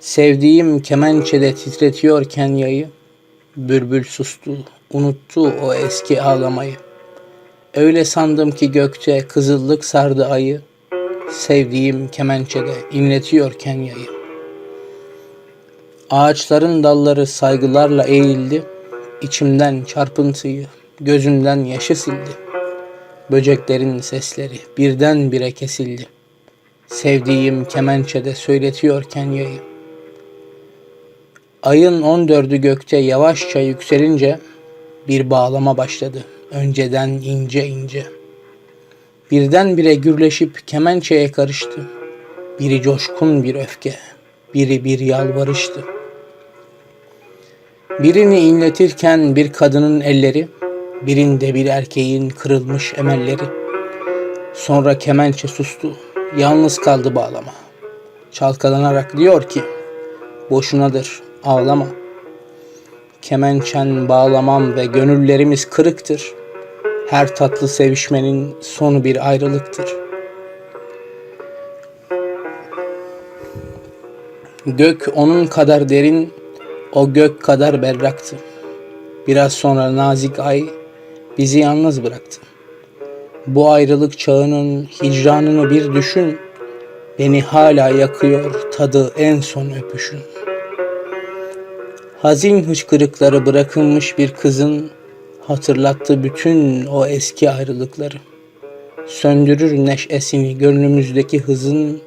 Sevdiğim kemençede titretiyorken yayı, bülbül sustu, unuttu o eski ağlamayı. Öyle sandım ki gökte kızıllık sardı ayı, sevdiğim kemençede inletiyorken yayı. Ağaçların dalları saygılarla eğildi, içimden çarpıntıyı, gözümden yaşı sildi. Böceklerin sesleri birdenbire kesildi. Sevdiğim kemençede söyletiyorken yayı. Ayın on dördü gökte yavaşça yükselince bir bağlama başladı. Önceden ince ince. Birdenbire gürleşip kemençeye karıştı. Biri coşkun bir öfke, biri bir yalvarıştı. Birini inletirken bir kadının elleri, birinde bir erkeğin kırılmış emelleri. Sonra kemençe sustu, yalnız kaldı bağlama. Çalkalanarak diyor ki, boşunadır, ağlama. Kemençen bağlamam ve gönüllerimiz kırıktır. Her tatlı sevişmenin sonu bir ayrılıktır. Gök onun kadar derin, o gök kadar berraktı. Biraz sonra nazik ay bizi yalnız bıraktı. Bu ayrılık çağının hicranını bir düşün. Beni hala yakıyor tadı en son öpüşün. Hazin hıçkırıkları bırakılmış bir kızın hatırlattı bütün o eski ayrılıkları. Söndürür neşesini gönlümüzdeki hızın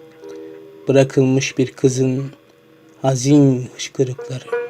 bırakılmış bir kızın hazin hıçkırıkları.